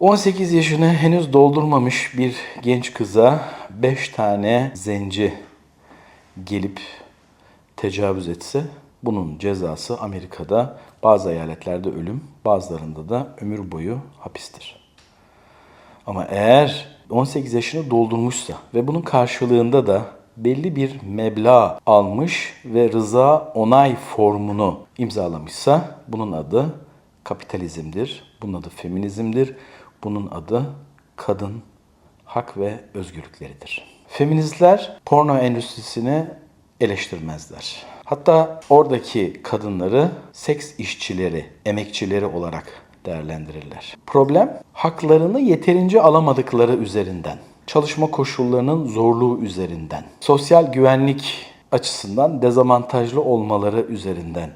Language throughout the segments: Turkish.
18 yaşını henüz doldurmamış bir genç kıza 5 tane zenci gelip tecavüz etse bunun cezası Amerika'da bazı eyaletlerde ölüm, bazılarında da ömür boyu hapistir. Ama eğer 18 yaşını doldurmuşsa ve bunun karşılığında da belli bir meblağ almış ve rıza onay formunu imzalamışsa bunun adı kapitalizmdir. Bunun adı feminizmdir. Bunun adı kadın hak ve özgürlükleridir. Feministler porno endüstrisini eleştirmezler. Hatta oradaki kadınları seks işçileri, emekçileri olarak değerlendirirler. Problem haklarını yeterince alamadıkları üzerinden, çalışma koşullarının zorluğu üzerinden, sosyal güvenlik açısından dezavantajlı olmaları üzerinden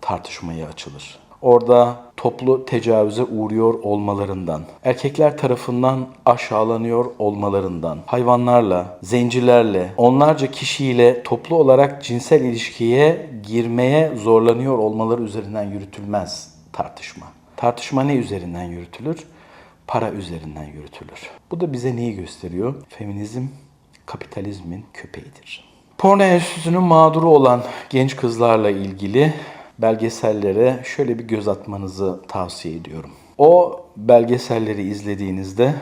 tartışmaya açılır. Orada toplu tecavüze uğruyor olmalarından, erkekler tarafından aşağılanıyor olmalarından, hayvanlarla, zencilerle, onlarca kişiyle toplu olarak cinsel ilişkiye girmeye zorlanıyor olmaları üzerinden yürütülmez tartışma. Tartışma ne üzerinden yürütülür? Para üzerinden yürütülür. Bu da bize neyi gösteriyor? Feminizm kapitalizmin köpeğidir. Porno enstitüsünün mağduru olan genç kızlarla ilgili belgesellere şöyle bir göz atmanızı tavsiye ediyorum. O belgeselleri izlediğinizde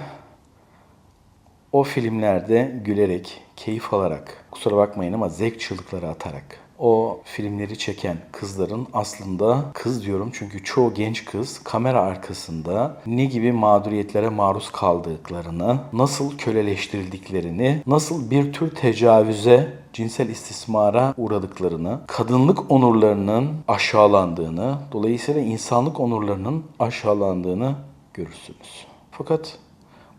o filmlerde gülerek, keyif alarak, kusura bakmayın ama zevk çığlıkları atarak o filmleri çeken kızların aslında kız diyorum çünkü çoğu genç kız kamera arkasında ne gibi mağduriyetlere maruz kaldıklarını, nasıl köleleştirildiklerini, nasıl bir tür tecavüze, cinsel istismara uğradıklarını, kadınlık onurlarının aşağılandığını, dolayısıyla insanlık onurlarının aşağılandığını görürsünüz. Fakat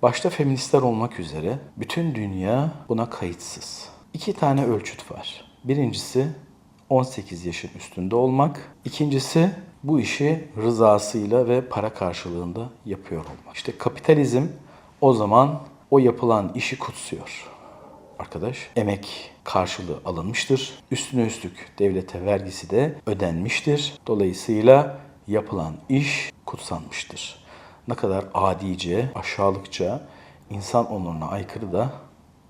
başta feministler olmak üzere bütün dünya buna kayıtsız. İki tane ölçüt var. Birincisi 18 yaşın üstünde olmak. İkincisi bu işi rızasıyla ve para karşılığında yapıyor olmak. İşte kapitalizm o zaman o yapılan işi kutsuyor. Arkadaş emek karşılığı alınmıştır. Üstüne üstlük devlete vergisi de ödenmiştir. Dolayısıyla yapılan iş kutsanmıştır. Ne kadar adice, aşağılıkça, insan onuruna aykırı da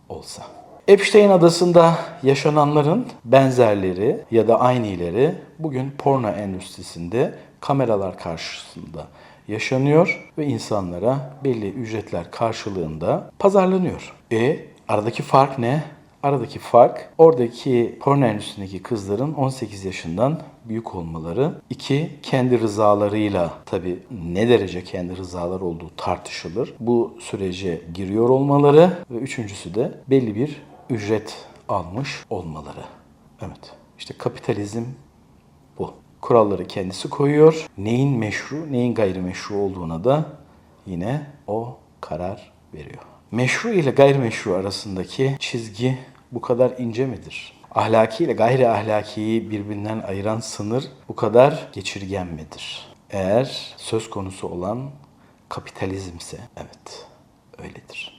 olsa. Epstein adasında yaşananların benzerleri ya da aynıları bugün porno endüstrisinde kameralar karşısında yaşanıyor ve insanlara belli ücretler karşılığında pazarlanıyor. E aradaki fark ne? Aradaki fark oradaki porno endüstrisindeki kızların 18 yaşından büyük olmaları. iki kendi rızalarıyla tabi ne derece kendi rızalar olduğu tartışılır. Bu sürece giriyor olmaları ve üçüncüsü de belli bir ücret almış olmaları. Evet işte kapitalizm bu. Kuralları kendisi koyuyor. Neyin meşru, neyin gayrimeşru olduğuna da yine o karar veriyor. Meşru ile gayrimeşru arasındaki çizgi bu kadar ince midir? Ahlaki ile gayri ahlakiyi birbirinden ayıran sınır bu kadar geçirgen midir? Eğer söz konusu olan kapitalizmse evet öyledir.